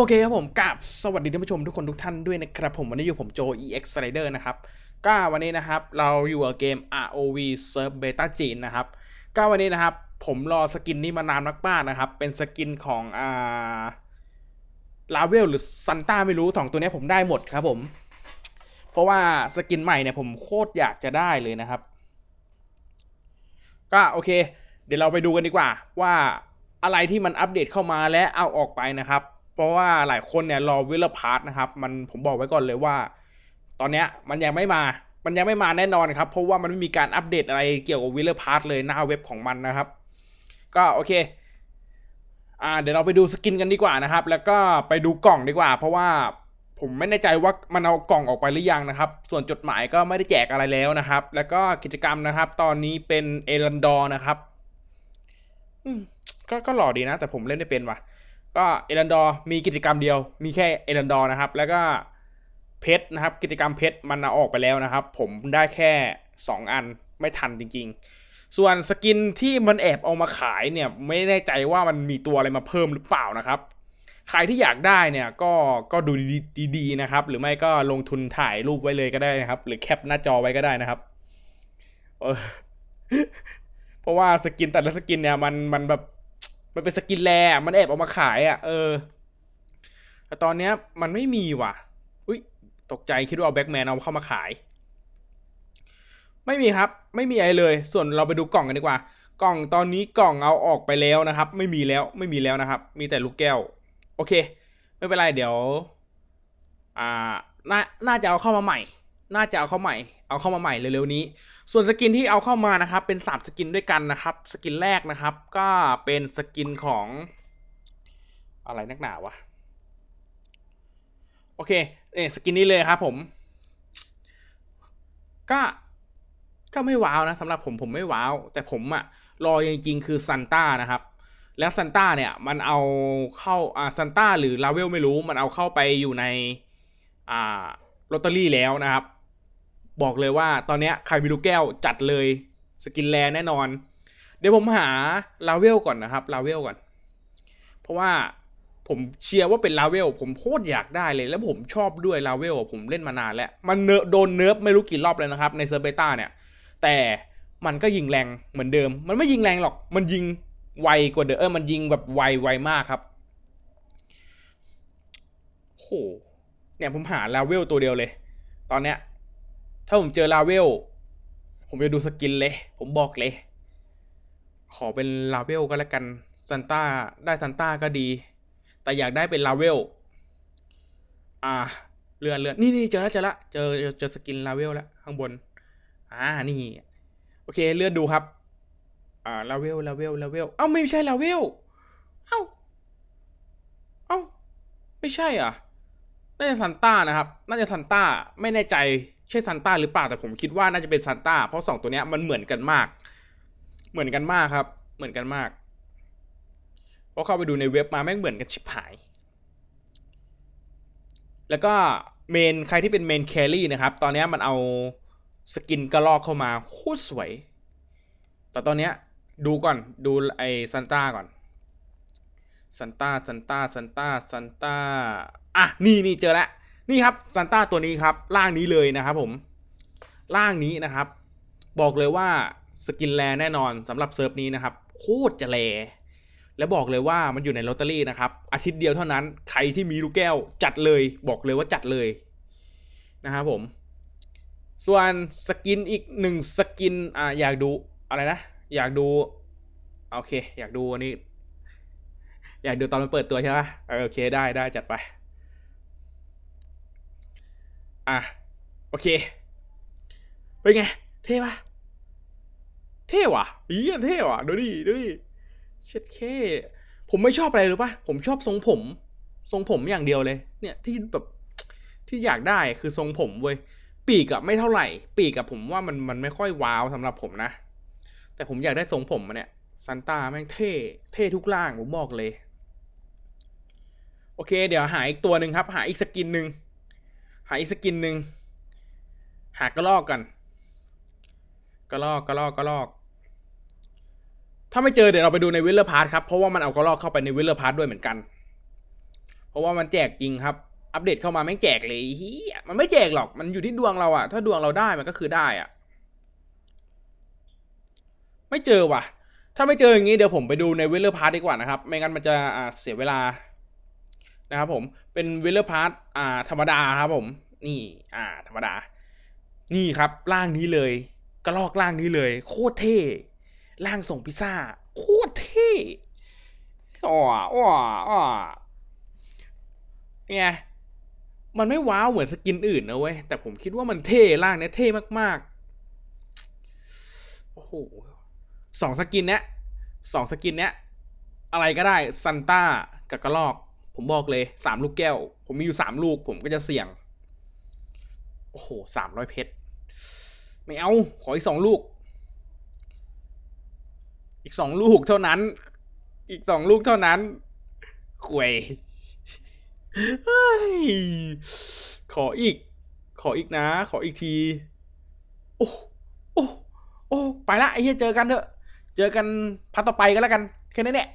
โอเคครับผมกับสวัสดีท่านผู้ชมทุกคนทุกท่านด้วยนะครับผมวันนี้อยู่ผมโจ EX Slider นะครับก็วันนี้นะครับเราอยู่กับเกม ROV Surf Beta จีนนะครับก็วันนี้นะครับผมรอสกินนี้มานานมากๆนะครับ เป็นสกินของอ่าลาเวลหรือซันต้าไม่รู้สองตัวนี้ผมได้หมดครับผม เพราะว่าสกินใหม่เนี่ยผมโคตรอยากจะได้เลยนะครับ ก็โอเค เดี๋ยวเราไปดูกันดีกว่าว่าอะไรที่มันอัปเดตเข้ามาและเอาออกไปนะครับ เพราะว่าหลายคนเนี่ยรอวิลเลพาร์ทนะครับมันผมบอกไว้ก่อนเลยว่า ตอนเนี้ยมันยังไม่มา มันยังไม่มาแน่นอนครับ เพราะว่ามันไม่มีการอัปเดตอะไรเกี่ยวกับวิลเลพาร์ทเลยหน้าเว็บของมันนะครับ ก็โอเคอ่าเดี๋ยวเราไปดูสกินกันดีกว่านะครับ แล้วก็ไปดูกล่องดีกว่า เพราะว่าผมไม่แน่ใจว่ามันเอากล่องออกไปหรือยังนะครับ ส่วนจดหมายก็ไม่ได้แจกอะไรแล้วนะครับ แล้วก็กิจกรรมนะครับ ตอนนี้เป็นเอรันดอร์นะครับก็ก็หล่อดีนะ แต่ผมเล่นไม่เป็นว่ะ ก็เอรันดอร์มีกิจกรรมเดียวมีแค่เอรันดอร์นะครับ แล้วก็เพชรนะครับ กิจกรรมเพชรมันอออกไปแล้วนะครับ ผมได้แค่ 2 อันไม่ทันจริง ๆ ส่วนสกินที่มันแอบเอามาขายเนี่ยไม่แน่ใจว่ามันมีตัวอะไรมาเพิ่มหรือเปล่านะครับใครที่อยากได้เนี่ยก็ก็ดูดีๆนะครับ หรือไม่ก็ลงทุนถ่ายรูปไว้เลยก็ได้นะครับ หรือแคปหน้าจอไว้ก็ได้นะครับเออเพราะว่าสกินแต่ละสกินเนี่ยมันมันแบบ มันเป็นสกินแรมันแอบเอามาขายอะ เออ แต่ตอนเนี้ยมันไม่มีว่ะ อุ้ยตกใจคิดว่าเอาแบ็กแมนเอาเข้ามาขาย ไม่มีครับ ไม่มีอะไรเลย ส่วนเราไปดูกล่องกันดีกว่า กล่องตอนนี้กล่องเอาออกไปแล้วนะครับ ไม่มีแล้วไม่มีแล้วนะครับ มีแต่ลูกแก้ว โอเค ไม่เป็นไรเดี๋ยว อ่าน่าน่าจะเอาเข้ามาใหม่ น่าจะเอาเข้าใหม่ เอาเข้ามาใหม่เร็วๆนี้ ส่วนสกินที่เอาเข้ามานะครับ เป็น3สกินด้วยกันนะครับ สกินแรกนะครับ ก็เป็นสกินของอะไรนักหนาวะ โอเคเนี่ยสกินนี้เลยครับผม ก็ก็ไม่ว้าวนะสำหรับผมผมไม่ว้าว แต่ผมอะรอจริงๆคือซันต้านะครับ แล้วซันต้าเนี่ยมันเอาเข้าอ่าซันต้าหรือลาเวลไม่รู้ มันเอาเข้าไปอยู่ในอ่าลอตเตอรี่แล้วนะครับ บอกเลยว่าตอนนี้ใครมีลูกแก้วจัดเลยสกินแลแน่นอน เดี๋ยวผมหาลาเวลก่อนนะครับลาเวลก่อน เพราะว่าผมเชียร์ว่าเป็นลาเวลผมโคตรอยากได้เลย แล้วผมชอบด้วยลาเวลผมเล่นมานานแล้ว มันเนโดนเนิร์ฟไม่รู้กี่รอบเลยนะครับ ในเซอร์เบต้าเนี่ย แต่มันก็ยิงแรงเหมือนเดิม มันไม่ยิงแรงหรอก มันยิงไวกว่าเดิมเออมันยิงแบบไวไวมากครับโหเนี่ยผมหาลาเวลตัวเดียวเลย ตอนเนี้ย ถ้าผมเจอลาเวล ผมจะดูสกินเลย ผมบอกเลย ขอเป็นลาเวลก็แล้วกันซันต้าได้ซันต้าก็ดี แต่อยากได้เป็นลาเวล อ่า เลื่อนเลื่อนนี่นี่เจอแล้วเจอแล้วเจอเจอเจอสกินลาเวลแล้วข้างบน อ่า นี่ โอเค เลื่อนดูครับ อ่า ลาเวล ลาเวล ลาเวล เอ้า ไม่ใช่ลาเวล เอ้า เอ้า ไม่ใช่อะ น่าจะซันต้านะครับ น่าจะซันต้า ไม่แน่ใจ ใช่ซันต้าหรือเปล่าแต่ผมคิดว่าน่าจะเป็นซันต้าเพราะสองตัวเนี้ยมันเหมือนกันมาก เหมือนกันมากครับ เหมือนกันมากเพราะเข้าไปดูในเว็บมาแม่งเหมือนกันชิบหาย แล้วก็เมนใครที่เป็นเมนแครี่นะครับ ตอนนี้มันเอาสกินกระลอกเข้ามาโคตรสวย แต่ตอนเนี้ยดูก่อนดูไอซันต้าก่อนซันต้าซันต้าซันต้าซันต้าอะนี่นี่เจอแล้ว นี่ครับซันต้าตัวนี้ครับร่างนี้เลยนะครับผมร่างนี้นะครับ บอกเลยว่าสกินแลแน่นอนสำหรับเซิร์ฟนี้นะครับโคตรจะแลและบอกเลยว่ามันอยู่ในลอตเตอรี่นะครับ อาทิตย์เดียวเท่านั้น ใครที่มีลูกแก้วจัดเลยบอกเลยว่าจัดเลยนะครับผม ส่วนสกินอีกหนึ่งสกินอ่าอยากดูอะไรนะ อยากดู โอเค อยากดูอันนี้ อยากดูตอนมันเปิดตัวใช่ปะเออโอเคได้ได้จัดไป อะ โอเค เป็นไง เท่ปะเท่ว่ะอียเท่ว่ะ ดูดิ ดูดิ เช็ดเคผมไม่ชอบอะไรรู้ปะผมชอบทรงผม ทรงผมอย่างเดียวเลย เนี่ยที่แบบที่อยากได้คือทรงผมเว้ย ปีกอะไม่เท่าไหร่ ปีกอะผมว่ามันมันไม่ค่อยว้าวสำหรับผมนะ แต่ผมอยากได้ทรงผมมันเนี่ยซันต้าแม่งเท่ เท่ทุกล่างผมบอกเลย โอเค เดี๋ยวหาอีกตัวหนึ่งครับ หาอีกสกินหนึ่ง หาอีกสกินหนึ่งหากระลอกกันกระลอกกระลอกกระลอก ถ้าไม่เจอเดี๋ยวเราไปดูในวิลเลอร์พาร์ทครับเพราะว่ามันเอากระลอกเข้าไปในวิลเลอร์พาร์ทด้วยเหมือนกัน เพราะว่ามันแจกจริงครับ อัปเดตเข้ามาไม่งแจกเลยเฮียมันไม่แจกหรอกมันอยู่ที่ดวงเราอะถ้าดวงเราได้มันก็คือได้อะไม่เจอว่ะ ถ้าไม่เจออย่างนี้เดี๋ยวผมไปดูในเวลเลอร์พาร์ทดีกว่านะครับ ไม่งั้นมันจะเสียเวลา นะครับผมเป็นเวลเลอร์พาร์ทอ่าธรรมดาครับผม นี่อ่า ธรรมดา นี่ครับร่างนี้เลยกระลอกร่างนี้เลย โคตรเท่ร่างส่งพิซซ่า โคตรเท่อ้ออ้ออ้อไงมันไม่ว้าวเหมือนสกินอื่นนะเว้ย แต่ผมคิดว่ามันเท่ร่างเนี้ยเท่มากๆ โอ้โหสองสกินเนี้ยสองสกินเนี้ยอะไรก็ได้ซันต้ากับกระลอก ผมบอกเลยสามลูกแก้ว ผมมีอยู่สามลูก ผมก็จะเสี่ยง โอ้โหสามร้อยเพชร ไม่เอา ขออีกสองลูก อีกสองลูกเท่านั้น อีกสองลูกเท่านั้นควยขออีก ขออีกนะ ขออีกที โอ้โอ้โอ้ไปละไอ้เหี้ยเจอกันเถอะ เจอกันพัดต่อไปก็แล้วกัน แค่นั้นแหละ